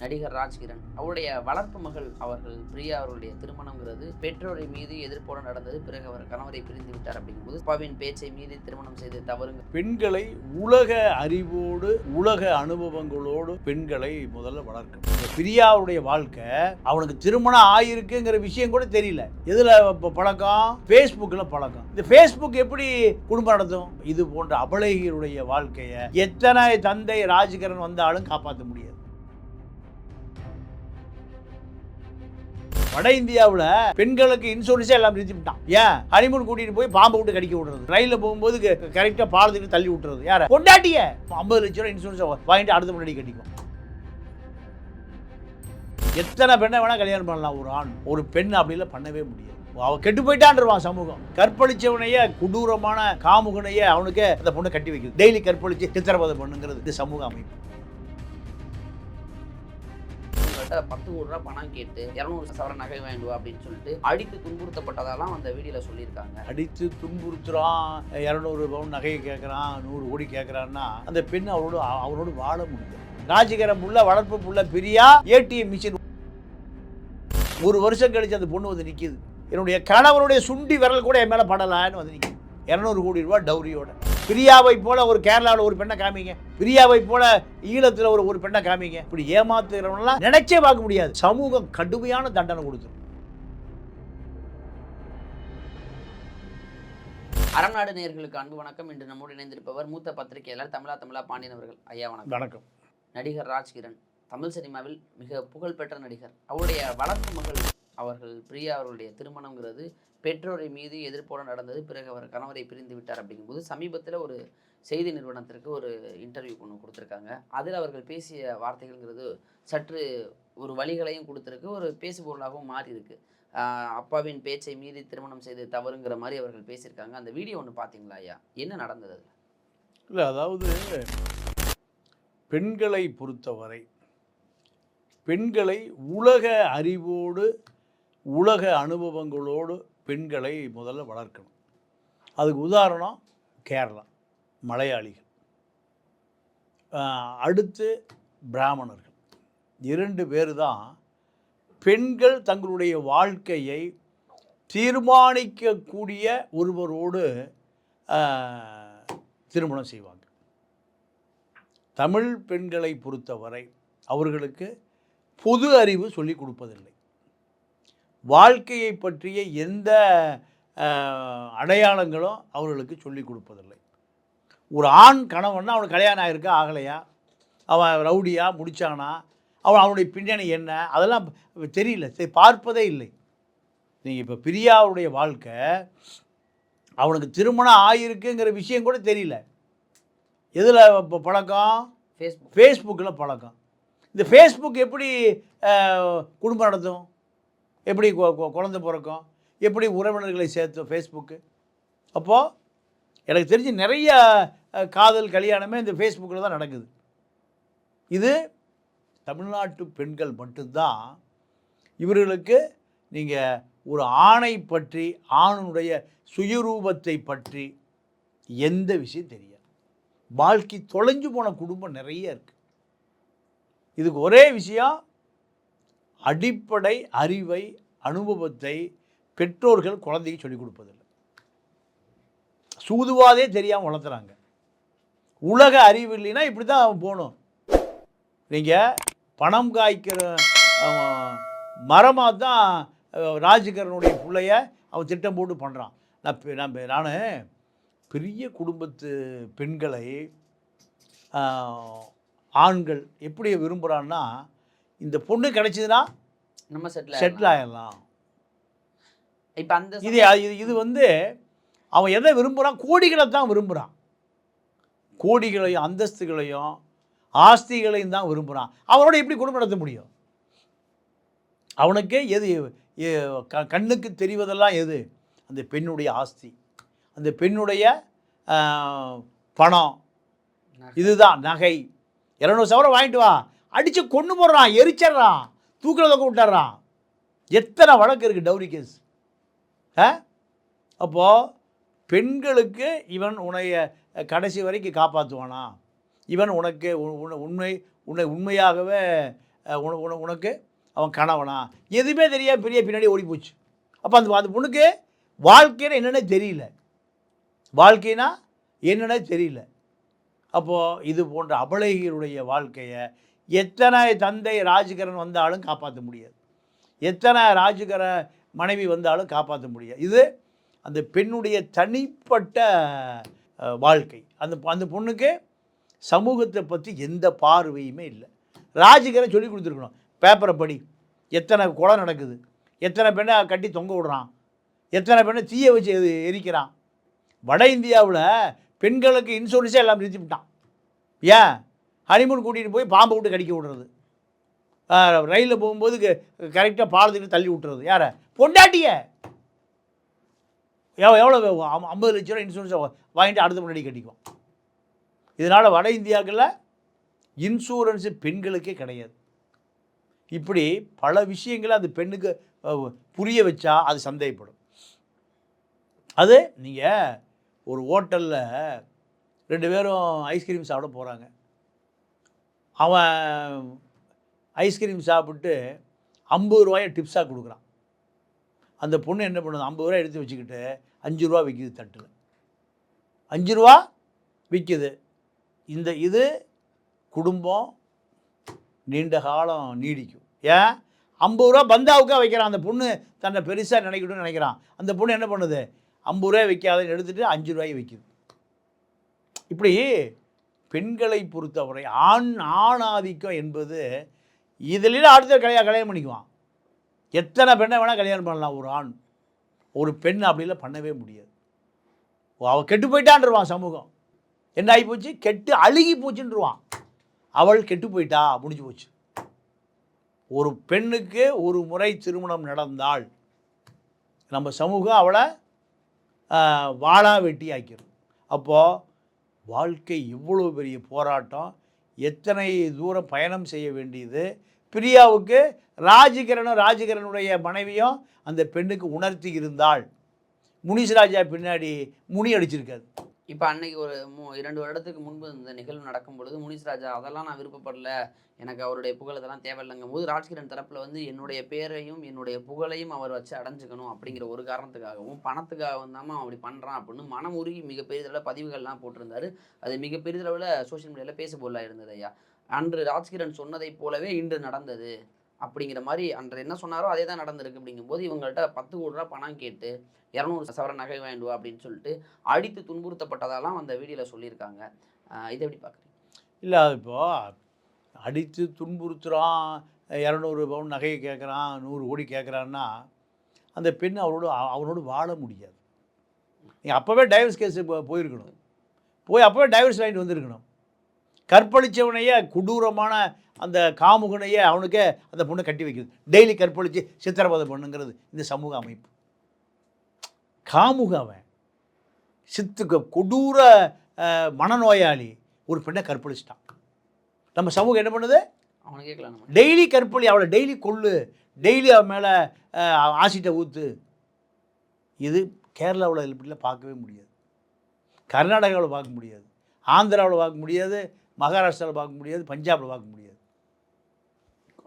நடிகர் ராஜ்கிரண். அவருடைய வளர்ப்பு மகள் அவர்கள் பிரியா அவர்களுடைய திருமணம்ங்கிறது பெற்றோரை மீது எதிர்ப்போடு நடந்தது. பிறகு அவர் கணவரை பிரிந்து விட்டார் அப்படிங்கும்போது அப்பாவின் பேச்சை மீறி திருமணம் செய்து தவறுங்க. பெண்களை உலக அறிவோடு உலக அனுபவங்களோடு பெண்களை முதல்ல வளர்க்கணும். பிரியாவுடைய வாழ்க்கை அவனுக்கு திருமணம் ஆயிருக்குங்கிற விஷயம் கூட தெரியல. எதுல பழக்கம்? ஃபேஸ்புக்கில் பழக்கம். இந்த ஃபேஸ்புக் எப்படி குடும்பம் நடத்தும்? இது போன்ற அபலகியருடைய வாழ்க்கையை எத்தனை தந்தை ராஜகிரண் வந்தாலும் காப்பாற்ற முடியாது. வட இந்தியாவில் பெண்களுக்கு இன்சூரன்ஸே எல்லாம் நிறுத்திவிட்டான் ஏன்? ஹனிமூன் கூட்டிட்டு போய் பாம்பு விட்டு கடிக்க விடுறது. ரயில போகும்போது கரெக்டாக பாலத்துக்கு தள்ளி விட்டுறது. யார? கொண்டாட்டிய ஐம்பது லட்ச ரூபா இன்சூரன்ஸ் வாங்கிட்டு அடுத்த முன்னாடி கட்டிக்கும். எத்தனை பெண்ணை வேணா கல்யாணம் பண்ணலாம். ஒரு ஆண் ஒரு பெண் அப்படிலாம் பண்ணவே முடியாது. அவ கெட்டு போயிட்டான்ருவான் சமூகம். கற்பழிச்சவனைய கொடூரமான காமுகனையே அவனுக்கு அந்த பொண்ணை கட்டி வைக்கிறது டெய்லி கற்பழிச்சு சித்திரவதை பண்ணுங்கிறது இது சமூக அமைப்பு. பத்து கோடி ரூபா பணம் கேட்டு இரநூறு சவர நகை வேண்டுவா அப்படின்னு சொல்லிட்டு அடித்து துன்புறுத்தப்பட்டதெல்லாம் அந்த வீடியோல சொல்லியிருக்காங்க. அடித்து துன்புறுத்துறான் இரநூறு பவுன் நகையை கேட்குறான் நூறு கோடி கேட்குறான்னா அந்த பெண் அவரோடு அவரோடு வாழ முடியும் ராஜிகரம் உள்ள வளர்ப்பு புள்ள பிரியா ஏடிஎம் மிஷின். ஒரு வருஷம் கழிச்சு அந்த பொண்ணு வந்து நிற்கிது என்னுடைய கணவனுடைய சுண்டி விரல் கூட என் மேலே படலான்னு வந்து நிற்கிது இரநூறு கோடி ரூபா டௌரியோட. பிரியாவை போல ஒரு கேரளாவில் ஒரு பெண்ணை காமிங்க. பிரியாவை போல ஈழத்தில் ஒரு ஒரு பெண்ணை காமிங்க. இப்படி ஏமாத்துகிறவங்களாம் நினைச்சே பார்க்க முடியாது. சமூகம் கடுமையான தண்டனை கொடுத்துரும். அறநாடு நேயர்களுக்கு அன்பு வணக்கம். இன்று நம்மோடு இணைந்திருப்பவர் மூத்த பத்திரிகையாளர் தமிழா தமிழா பாண்டியன் அவர்கள். ஐயா வணக்கம். வணக்கம். நடிகர் ராஜ்கிரண் தமிழ் சினிமாவில் மிக புகழ்பெற்ற நடிகர். அவருடைய வளர்ப்பு மகள் அவர்கள் பிரியா அவர்களுடைய திருமணம்ங்கிறது பெற்றோரை மீது எதிர்ப்போடு நடந்தது பிறகு அவர் கணவரை பிரிந்து விட்டார் அப்படிங்கும்போது சமீபத்தில் ஒரு செய்தி நிறுவனத்திற்கு ஒரு இன்டர்வியூ ஒன்று கொடுத்துருக்காங்க. அதில் அவர்கள் பேசிய வார்த்தைகள்ங்கிறது சற்று ஒரு வழிகளையும் கொடுத்துருக்கு ஒரு பேசுபொருளாகவும் மாறி இருக்கு அப்பாவின் பேச்சை மீறி திருமணம் செய்து தவறுங்கிற மாதிரி அவர்கள் பேசியிருக்காங்க. அந்த வீடியோ ஒன்று பார்த்தீங்களா ஐயா? என்ன நடந்தது அதுல? இல்லை அதாவது பெண்களை பொறுத்தவரை பெண்களை உலக அறிவோடு உலக அனுபவங்களோடு பெண்களை முதல்ல வளர்க்கணும். அதுக்கு உதாரணம் கேரளா மலையாளிகள். அடுத்து பிராமணர்கள். இரண்டு பேர் தான் பெண்கள் தங்களுடைய வாழ்க்கையை தீர்மானிக்கக்கூடிய ஒருவரோடு திருமணம் செய்வாங்க. தமிழ் பெண்களை பொறுத்தவரை அவர்களுக்கு பொது அறிவு சொல்லிக் கொடுப்பதில்லை. வாழ்க்கையை பற்றிய எந்த அடையாளங்களும் அவர்களுக்கு சொல்லிக் கொடுப்பதில்லை. ஒரு ஆண் கணவன்னா அவனுக்கு கல்யாணம் ஆகிருக்கா ஆகலையா? அவன் ரவுடியா? முடிச்சானா? அவன் அவனுடைய பின்னணி என்ன? அதெல்லாம் தெரியல. சரி பார்ப்பதே இல்லை. நீங்கள் இப்போ பிரியாவுடைய வாழ்க்கை அவனுக்கு திருமணம் ஆகிருக்குங்கிற விஷயம் கூட தெரியல. எதில் இப்போ பழக்கம்? ஃபேஸ்புக் ஃபேஸ்புக்கில் பழக்கம். இந்த ஃபேஸ்புக் எப்படி குடும்பம் நடத்தும்? எப்படி கொ- குழந்தை பிறக்கும்? எப்படி உறவினர்களை சேர்த்து ஃபேஸ்புக்கு அப்போது எனக்கு தெரிஞ்சு நிறைய காதல் கல்யாணமே இந்த ஃபேஸ்புக்கில் தான் நடக்குது. இது தமிழ்நாட்டு பெண்கள் மட்டும்தான். இவர்களுக்கு நீங்கள் ஒரு ஆணை பற்றி ஆணுடைய சுயரூபத்தை பற்றி எந்த விஷயம் தெரியாது. வாழ்க்கை தொலைஞ்சு போன குடும்பம் நிறைய இருக்குது இதுக்கு ஒரே விஷயம் அடிப்படை அறிவை அனுபவத்தை பெற்றோர்கள் குழந்தைக்கு சொல்லிக் கொடுப்பதில்லை. சூதுவாதே தெரியாமல் வளர்த்துறாங்க. உலக அறிவு இல்லைன்னா இப்படி தான் அவன் போகணும். நீங்கள் பணம் காய்க்கிற மரமாக தான் ராஜகரனுடைய பிள்ளைய அவன் திட்டம் போட்டு பண்ணுறான் நான் நான் நான் பெரிய குடும்பத்து பெண்களை ஆண்கள் எப்படி விரும்புகிறான்னா இந்த பொண்ணு கிடைச்சதுன்னா நம்ம செட்டில் செட்டில் ஆயிடலாம். இப்போ அந்த இது இது வந்து அவன் எதை விரும்புகிறான் கோடிகளை தான் விரும்புகிறான் கோடிகளையும் அந்தஸ்துகளையும் ஆஸ்திகளையும் தான் விரும்புகிறான் அவனோட எப்படி குடும்பம் நடத்த முடியும்? அவனுக்கு எது கண்ணுக்கு தெரிவதெல்லாம் எது? அந்த பெண்ணுடைய ஆஸ்தி. அந்த பெண்ணுடைய பணம். இதுதான் நகை. இரநூறு சவரம் வாங்கிட்டு வா. அடித்து கொண்டு போடுறான் எரிச்சிடுறான் தூக்கில் தொக்க விட்டுறான் எத்தனை வழக்கு இருக்குது டவுரி கேஸ்? ஆ? அப்போது பெண்களுக்கு இவன் உன்னைய கடைசி வரைக்கும் காப்பாற்றுவானா இவன் உனக்கு உன்னை- உண்மை உன்னை உண்மையாகவே உனக்கு அவன் கணவனா? எதுவுமே தெரியாது பெரிய பின்னாடி ஓடி போச்சு. அப்போ அந்த அந்த பொண்ணுக்கு வாழ்க்கைன்னு என்னென்ன தெரியல. வாழ்க்கைனா என்னென்ன தெரியல. அப்போது இது போன்ற அபலைகளுடைய வாழ்க்கையை எத்தனை தந்தை ராஜகரன் வந்தாலும் காப்பாற்ற முடியாது. எத்தனை ராஜகர மனைவி வந்தாலும் காப்பாற்ற முடியாது. இது அந்த பெண்ணுடைய தனிப்பட்ட வாழ்க்கை. அந்த அந்த பொண்ணுக்கு சமூகத்தை பற்றி எந்த பார்வையுமே இல்லை. ராஜகரன் சொல்லி கொடுத்துருக்கணும். பேப்பரை படி. எத்தனை கொலை நடக்குது. எத்தனை பெண்ணை கட்டி தொங்க விடுறான். எத்தனை பெண்ணை தீய வச்சு எரிக்கிறான். வட இந்தியாவில் பெண்களுக்கு இன்சூரன்ஸே எல்லாம் நிறுத்தி விட்டான் ஏன்? ஹனிமூன் கூட்டிகிட்டு போய் பாம்பை விட்டு கடிக்க விடுறது. ரயிலில் போகும்போது கரெக்டாக பாலத்துக்கு தள்ளி விட்டுறது. யாரை? பொண்டாட்டிய! எவ்வளோ எவ்வளோ ஐம்பது லட்ச ரூபா இன்சூரன்ஸை வாங்கிட்டு அடுத்த முன்னாடி கட்டிக்குவோம் இதனால் வட இந்தியாக்களில் இன்சூரன்ஸு பெண்களுக்கே கிடையாது. இப்படி பல விஷயங்களை அந்த பெண்ணுக்கு புரிய வச்சா அது சந்தேகப்படும். அது நீங்கள் ஒரு ஹோட்டலில் ரெண்டு பேரும் ஐஸ்கிரீம் சாப்பிட போகிறாங்க அவன் ஐஸ்கிரீம் சாப்பிட்டு ஐம்பது ரூபாயை டிப்ஸாக கொடுக்குறான். அந்த பொண்ணு என்ன பண்ணுது? ஐம்பது ரூபாய் எடுத்து வச்சுக்கிட்டு அஞ்சு ரூபா விற்கிது தட்டில். அஞ்சு ரூபா விற்கிது இந்த இது குடும்பம் நீண்ட காலம் நீடிக்கும். ஏன்? ஐம்பது ரூபா பந்தாவுக்காக வைக்கிறான். அந்த பொண்ணு தன்னை பெருசாக நினைக்கணும்னு நினைக்கிறான். அந்த பொண்ணு என்ன பண்ணுது? ஐம்பது ரூபாய் விற்காதுன்னு எடுத்துகிட்டு அஞ்சு ரூபாய் விற்கிது இப்படி பெண்களை பொறுத்தவரை ஆண் ஆணாதிக்கம் என்பது இதில் அடுத்த கல்யாணம் கல்யாணம் பண்ணிக்குவான். எத்தனை பெண்ணை வேணால் கல்யாணம் பண்ணலாம் ஒரு ஆண். ஒரு பெண் அப்படிலாம் பண்ணவே முடியாது. அவள் கெட்டு போயிட்டான்ருவான் சமூகம். என்ன ஆகி போச்சு கெட்டு அழுகி போச்சுன்றுவான் அவள் கெட்டு போயிட்டா முடிஞ்சு போச்சு. ஒரு பெண்ணுக்கு ஒரு முறை திருமணம் நடந்தால் நம்ம சமூகம் அவளை வாழா வெட்டி ஆக்கிடும் அப்போது வாழ்க்கை இவ்வளோ பெரிய போராட்டம் எத்தனை தூரம் பயணம் செய்ய வேண்டியது? பிரியாவுக்கு ராஜகிரனும் ராஜகிரனுடைய மனைவியும் அந்த பெண்ணுக்கு உணர்த்தி இருந்தால் முனிஸ்ராஜா பின்னாடி முனி அடிச்சிருக்காது இப்போ அன்னைக்கு ஒரு மூ இரண்டு வருடத்துக்கு முன்பு இந்த நிகழ்வு நடக்கும் பொழுது முனிஸ் ராஜா அதெல்லாம் நான் விருப்பப்படல. எனக்கு அவருடைய புகழ் இதெல்லாம் தேவையில்லைங்கும் போது ராஜ்கிரண் தரப்பில் வந்து என்னுடைய பேரையும் என்னுடைய புகழையும் அவர் வச்சு அடைஞ்சுக்கணும் அப்படிங்கிற ஒரு காரணத்துக்காகவும் பணத்துக்காகவும் தான் அப்படி பண்ணுறான் அப்படின்னு மனம் உருகி மிகப்பெரிய தடவை பதிவுகள்லாம் போட்டிருந்தாரு. அது மிகப்பெரிய அளவில் சோஷியல் மீடியாவில் பேசுபொருளாக இருந்தது ஐயா. அன்று ராஜ்கிரண் சொன்னதைப் போலவே இன்று நடந்தது. அப்படிங்கிற மாதிரி அன்று என்ன சொன்னாரோ அதே தான் நடந்திருக்கு. அப்படிங்கும்போது இவங்கள்ட்ட பத்து கோடி ரூபா பணம் கேட்டு இரநூறு சவர நகை வேண்டுவா அப்படின்னு சொல்லிட்டு அடித்து துன்புறுத்தப்பட்டதாலாம் அந்த வீடியோவில் சொல்லியிருக்காங்க. இதை எப்படி பார்க்குறீங்க இல்லை இப்போ அடித்து துன்புறுத்துகிறான் இரநூறு பவுன் நகையை கேட்குறான் நூறு கோடி கேட்குறான்னா அந்த பெண் அவரோட அவனோடு வாழ முடியாது. நீங்கள் அப்போவே டைவர்ஸ் கேஸ் போயிருக்கணும். போய் அப்போவே டைவர்ஸ் வாங்கிட்டு வந்திருக்கணும். கற்பழிச்சவனையே கொடூரமான அந்த காமுகனையே அவனுக்கே அந்த பொண்ணை கட்டி வைக்குது. டெய்லி கற்பழித்து சித்திரவதை பண்ணுங்கிறது இந்த சமூக அமைப்பு. காமுக அவன். சித்துக்கு கொடூர மனநோயாளி ஒரு பெண்ணை கற்பழிச்சிட்டான். நம்ம சமூகம் என்ன பண்ணுது? அவனை கேட்கலாம் டெய்லி கற்பழி அவளை டெய்லி கொல்லு டெய்லி அவன் மேலே ஆசிட்டை ஊற்று இது கேரளாவில் இப்படிலாம் பார்க்கவே முடியாது. கர்நாடகாவில் பார்க்க முடியாது. ஆந்திராவில் பார்க்க முடியாது. மகாராஷ்டிராவில் பார்க்க முடியாது பஞ்சாபில் பார்க்க முடியாது.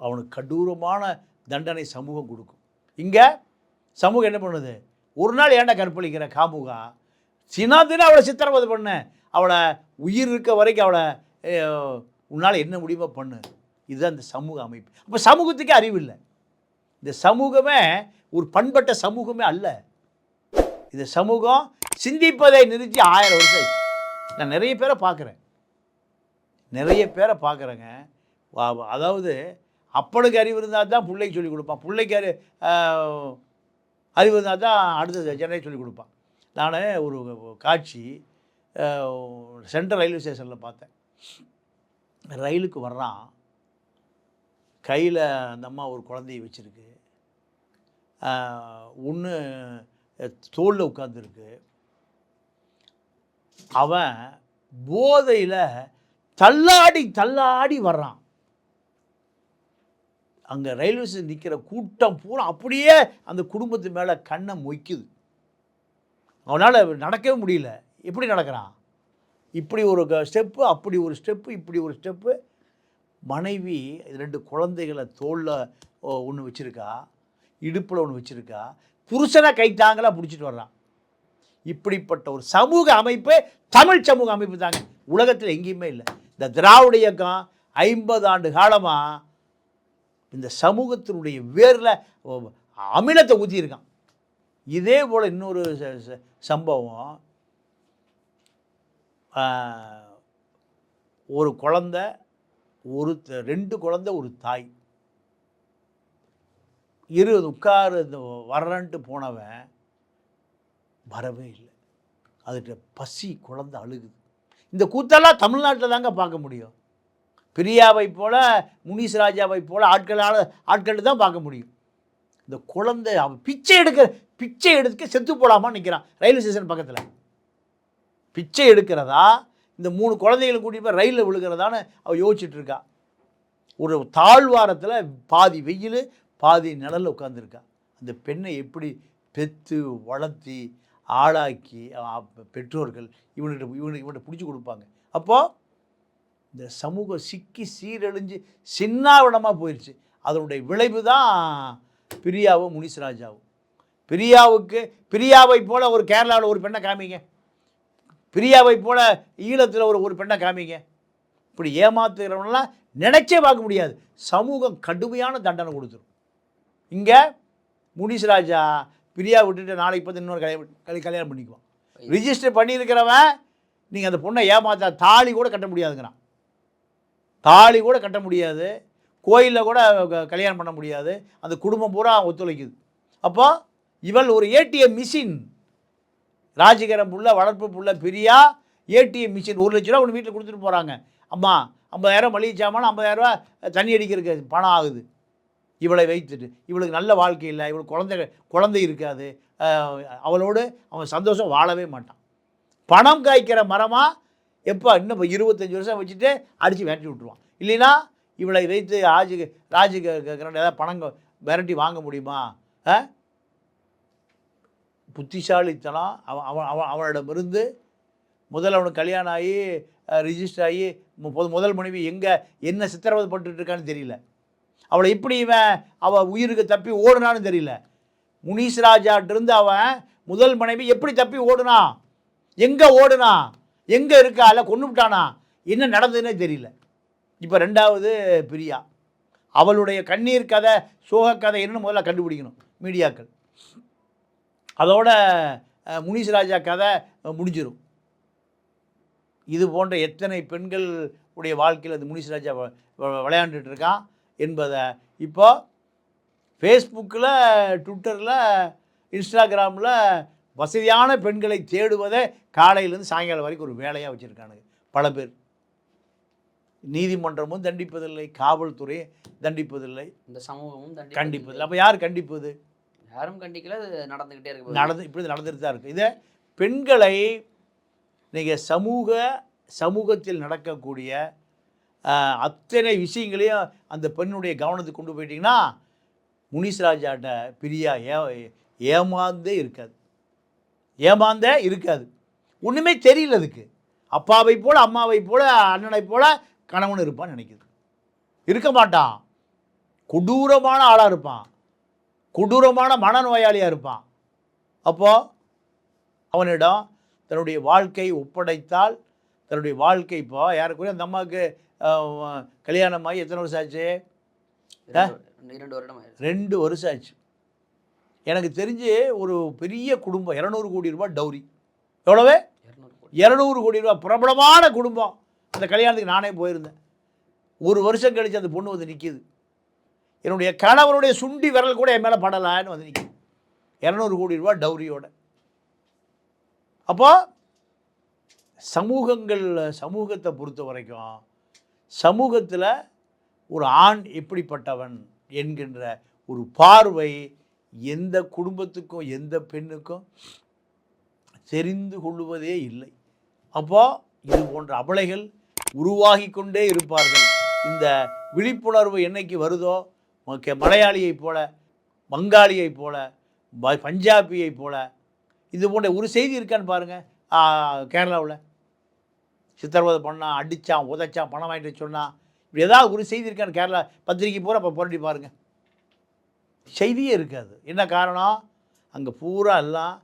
அவனுக்கு கடூரமான தண்டனை சமூகம் கொடுக்கும். இங்கே சமூகம் என்ன பண்ணுது? ஒரு நாள் ஏன்டா கற்பழிக்கிற காமுகா? சினா தினம் அவளை சித்திரவதை பண்ண அவளை உயிர் இருக்க வரைக்கும் அவளை உன்னால் என்ன முடியுமோ பண்ணு. இதுதான் இந்த சமூக அமைப்பு. அப்போ சமூகத்துக்கே அறிவு இல்லை. இந்த சமூகமே ஒரு பண்பட்ட சமூகமே அல்ல. இந்த சமூகம் சிந்திப்பதை நிறுத்தி ஆயிரம் வருஷம் நான் நிறைய பேரை பார்க்குறேன். நிறைய பேரை பார்க்குறேங்க. வா- அதாவது அப்பனுக்கு அறிவு இருந்தால் தான் பிள்ளைக்கு சொல்லிக் கொடுப்பான். பிள்ளைக்கு அறி அறிவு இருந்தால் தான் அடுத்த ஜெனரேஷன் சொல்லிக் கொடுப்பான். நான் ஒரு காட்சி சென்ட்ரல் ரயில்வே ஸ்டேஷனில் பார்த்தேன். ரயிலுக்கு வர்றான். கையில் அந்த அம்மா ஒரு குழந்தைய வச்சுருக்கு. ஒன்று தோளில் உட்காந்துருக்கு அவன் போதையில் தள்ளாடி தள்ளாடி வர்றான். அங்கே ரயில்வே ஸ்டேஷன் நிற்கிற கூட்டம் பூரா அப்படியே அந்த குடும்பத்து மேலே கண்ணை மொய்க்குது. அவனால் நடக்கவே முடியல. எப்படி நடக்கிறான்? இப்படி ஒரு ஸ்டெப்பு அப்படி ஒரு ஸ்டெப்பு இப்படி ஒரு ஸ்டெப்பு. மனைவி ரெண்டு குழந்தைகளை தோளில் ஒன்று வச்சுருக்கா. இடுப்பில் ஒன்று வச்சுருக்கா. புருஷனை கைத்தாங்களாக பிடிச்சிட்டு வர்றான். இப்படிப்பட்ட ஒரு சமூக அமைப்பு தமிழ் சமூக அமைப்பு தாங்க. உலகத்தில் எங்கேயுமே இல்லை. இந்த திராவிட இயக்கம் ஐம்பது ஆண்டு காலமாக இந்த சமூகத்தினுடைய வேரில் அமிலத்தை ஊற்றியிருக்கான் இதே போல் இன்னொரு ச- ச- சம்பவம் ஒரு குழந்த ஒரு த- ரெண்டு குழந்த ஒரு தாய். இரு உட்காரு வர்றன்ட்டு போனவன் வரவே இல்லை. அதுகிட்ட பசி குழந்தை அழுகுது. இந்த கூத்தெல்லாம் தமிழ்நாட்டில் தாங்க பார்க்க முடியும். பிரியாவை போல் முனிஸ் ராஜாவை போல் ஆட்களால் ஆட்கள் தான் பார்க்க முடியும். இந்த குழந்தை அவன் பிச்சை எடுக்க பிச்சை எடுக்க செத்து போடாமா நிற்கிறான் ரயில்வே ஸ்டேஷன் பக்கத்தில். பிச்சை எடுக்கிறதா இந்த மூணு குழந்தைகளை கூட்டிட்டு போய் ரயிலில் விழுகிறதான்னு அவள் யோசிச்சுட்ருக்கா ஒரு தாழ்வாரத்தில் பாதி வெயில் பாதி நிழலில் உட்காந்துருக்கா அந்த பெண்ணை எப்படி பெற்று வளர்த்தி ஆளாக்கி பெற்றோர்கள் இவனுக்கு இவனுக்கு இவன்கிட்ட பிடிச்சி கொடுப்பாங்க. அப்போது இந்த சமூகம் சிக்கி சீரழிஞ்சு சின்னாவிடமாக போயிடுச்சு அதனுடைய விளைவு தான் பிரியாவும் முனிசராஜாவும். பிரியாவுக்கு பிரியாவை போல் ஒரு கேரளாவில் ஒரு பெண்ணை காமிங்க. பிரியாவை போல ஈழத்தில் ஒரு ஒரு பெண்ணை காமிங்க. இப்படி ஏமாத்துகிறவனெல்லாம் நினைச்சே பார்க்க முடியாது. சமூகம் கடுமையான தண்டனை கொடுத்துரும். இங்கே முனிசராஜா பிரியா விட்டுட்டு நாளைக்கு பார்த்து இன்னொரு கல்யாணம் கல்யாணம் கல்யாணம் பண்ணிக்குவான். ரிஜிஸ்டர் பண்ணியிருக்கிறவன் நீங்கள் அந்த பொண்ணை ஏமாத்தா தாலி கூட கட்ட முடியாதுங்கிறான். தாலி கூட கட்ட முடியாது. கோயிலில் கூட க- கல்யாணம் பண்ண முடியாது. அந்த குடும்பம் பூரா ஒத்துழைக்குது. அப்போ இவள் ஒரு ஏடிஎம் மிஷின். ராஜகிரம் புள்ள வளர்ப்பு புள்ள பிரியா ஏடிஎம் மிஷின். ஒரு லட்ச ரூபா ஒன்று வீட்டில் கொடுத்துட்டு போகிறாங்க அம்மா ஐம்பதாயிரம் மளிகை சாமான் ஐம்பதாயிரரூவா தண்ணி அடிக்கிறதுக்கு பணம் ஆகுது. இவளை வைத்துட்டு இவளுக்கு நல்ல வாழ்க்கை இல்லை இவளுக்கு குழந்தை குழந்தை இருக்காது. அவளோடு அவன் சந்தோஷம் வாழவே மாட்டான். பணம் காய்க்கிற மரமாக எப்போ இன்னும் இப்போ இருபத்தஞ்சி வருஷம் வச்சுட்டு அடித்து விரட்டி விட்டுருவான். இல்லைன்னா இவளை வைத்து ராஜு ராஜு கரண்ட் ஏதாவது பணம் விரட்டி வாங்க முடியுமா? புத்திசாலித்தனம். அவன் அவன் அவன் அவனிடமிருந்து முதல்ல அவனுக்கு கல்யாணம் ஆகி ரிஜிஸ்டர் ஆகி மு- முதல் மனைவி எங்கே என்ன சித்திரவதை பட்டுருக்கான்னு இருக்கான்னு தெரியல. அவளை இப்படி இவன் அவள் உயிருக்கு தப்பி ஓடுனான்னு தெரியல. முனீஸ் ராஜாட்டிருந்து அவன் முதல் மனைவி எப்படி தப்பி ஓடுனா? எங்கே ஓடுனா? எங்கே இருக்கா? இல்லை கொண்டு விட்டானா? என்ன நடந்ததுன்னே தெரியல. இப்போ ரெண்டாவது பிரியா. அவளுடைய கண்ணீர் கதை சோக கதை என்னன்னு முதல்ல கண்டுபிடிக்கணும் மீடியாக்கள். அதோட முனீஷ் ராஜா கதை முடிஞ்சிடும் இது போன்ற எத்தனை பெண்கள் உடைய வாழ்க்கையில் அந்த முனீஷ் ராஜா விளையாண்டுட்டு இருக்கான்? என்பதை இப்போ ஃபேஸ்புக்கில் ட்விட்டரில் இன்ஸ்டாகிராமில் வசதியான பெண்களை தேடுவதை காலையிலேருந்து சாயங்காலம் வரைக்கும் ஒரு வேலையாக வச்சுருக்கானுங்க பல பேர். நீதிமன்றமும் தண்டிப்பதில்லை காவல்துறை தண்டிப்பதில்லை. இந்த சமூகமும் தண்டி கண்டிப்பதில்லை அப்போ யார் கண்டிப்பது? யாரும் கண்டிக்கல அது நடந்துகிட்டே இருக்கு நடந்து இப்படி நடந்துட்டு தான் இருக்குது இதை பெண்களை நீங்கள் சமூக சமூகத்தில் நடக்கக்கூடிய அத்தனை விஷயங்களையும் அந்த பெண்ணுடைய கவனத்துக்கு கொண்டு போயிட்டீங்கன்னா முனிஸ்ராஜாட்ட பிரியா ஏ ஏமாந்தே இருக்காது. ஏமாந்தே இருக்காது. ஒன்றுமே தெரியல அதுக்கு. அப்பாவை போல் அம்மாவை போல அண்ணனை போல் கணவன் இருப்பான்னு நினைக்கிது. இருக்க மாட்டான். கொடூரமான ஆளாக இருப்பான். கொடூரமான மனநோயாளியாக இருப்பான். அப்போது அவனிடம் தன்னுடைய வாழ்க்கை ஒப்படைத்தால் தன்னுடைய வாழ்க்கை இப்போ யாருக்குரிய அந்த அம்மாவுக்கு கல்யாணம் ஆகி எத்தனை வருஷம் ஆச்சு? இரண்டு வருடம். ரெண்டு வருஷம் ஆச்சு. எனக்கு தெரிஞ்சு ஒரு பெரிய குடும்பம் இரநூறு கோடி ரூபாய் டௌரி. எவ்வளவு? இருநூறு கோடி. ரூபாய் பிரபலமான குடும்பம். அந்த கல்யாணத்துக்கு நானே போயிருந்தேன். ஒரு வருஷம் கழிச்சு அந்த பொண்ணு வந்து நிற்கிது என்னுடைய கணவனுடைய சுண்டி விரல் கூட என் மேலே படலான்னு வந்து நிற்கிது இரநூறு கோடி ரூபாய் டௌரியோட. அப்போ சமூகங்கள் சமூகத்தை பொறுத்த வரைக்கும் சமூகத்தில் ஒரு ஆண் எப்படிப்பட்டவன் என்கின்ற ஒரு பார்வை எந்த குடும்பத்துக்கும் எந்த பெண்ணுக்கும் தெரிந்து கொள்வதே இல்லை. அப்போ இது போன்ற அபலைகள் உருவாகி கொண்டே இருப்பார்கள். இந்த விழிப்புணர்வு என்னைக்கு வருதோ மக்க- மலையாளியைப் போல வங்காளியைப் போல ப- பஞ்சாபியைப் போல இது போன்ற ஒரு செய்தி இருக்கான்னு பாருங்கள் கேரளாவில். சித்திரவதை பண்ணான் அடித்தான் உதைச்சான் பணம் வாங்கிட்டு சொன்னான் இப்படி ஏதாவது ஒரு செய்தி இருக்கான்னு கேரளா பத்திரிக்கை பூரா அப்போ புரட்டி பாருங்கள் செய்தியே இருக்காது. என்ன காரணம்? அங்கே பூரா எல்லாம்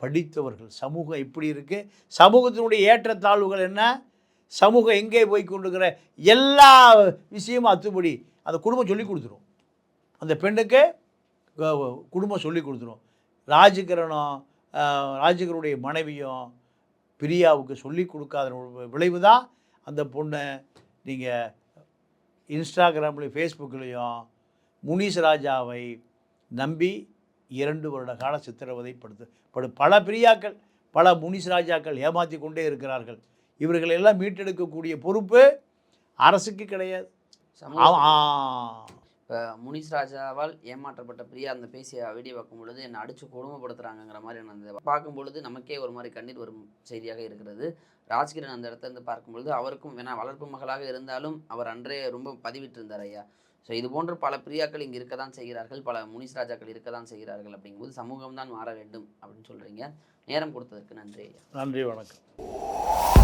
படித்தவர்கள். சமூகம் இப்படி இருக்குது சமூகத்தினுடைய ஏற்றத்தாழ்வுகள் என்ன? சமூகம் எங்கே போய் கொண்டுக்கிற எல்லா விஷயமும் அத்துப்படி அந்த குடும்பம் சொல்லி கொடுத்துரும். அந்த பெண்ணுக்கு குடும்பம் சொல்லி கொடுத்துரும். ராஜகிரனும் ராஜகிரனுடைய மனைவியும் பிரியாவுக்கு சொல்லி கொடுக்காத விளைவு தான் அந்த பொண்ணை நீங்கள் இன்ஸ்டாகிராம்லேயும் ஃபேஸ்புக்லேயும் முனிஸ் ராஜாவை நம்பி இரண்டு வருட கால சித்திரவதைப்படுத்து படு பல பிரியாக்கள் பல முனிஸ் ராஜாக்கள் ஏமாற்றி கொண்டே இருக்கிறார்கள் இவர்களை எல்லாம் மீட்டெடுக்கக்கூடிய பொறுப்பு அரசுக்கு கிடையாது. இப்போ முனிஸ் ராஜாவால் ஏமாற்றப்பட்ட பிரியா அந்த பேசிய வீடியோ பார்க்கும் பொழுது என்னை அடித்து கொடுமைப்படுத்துறாங்கங்கிற மாதிரி நான் அந்த பார்க்கும் பொழுது நமக்கே ஒரு மாதிரி கண்ணீர் வரும் செய்தியாக இருக்கிறது. ராஜ்கிரண் அந்த இடத்துல இருந்து பார்க்கும் பொழுது அவருக்கும் வேணா வளர்ப்பு மகளாக இருந்தாலும் அவர் அன்றே ரொம்ப பதிவிட்டிருந்தார் ஐயா. ஸோ இது போன்ற பல பிரியாக்கள் இங்கே இருக்க தான் செய்கிறார்கள் பல முனிஸ் ராஜாக்கள் இருக்க தான் செய்கிறார்கள். அப்படிங்கும்போது சமூகம் தான் மாற வேண்டும் அப்படின்னு சொல்கிறீங்க நேரம் கொடுத்ததற்கு நன்றி ஐயா. நன்றி வணக்கம்.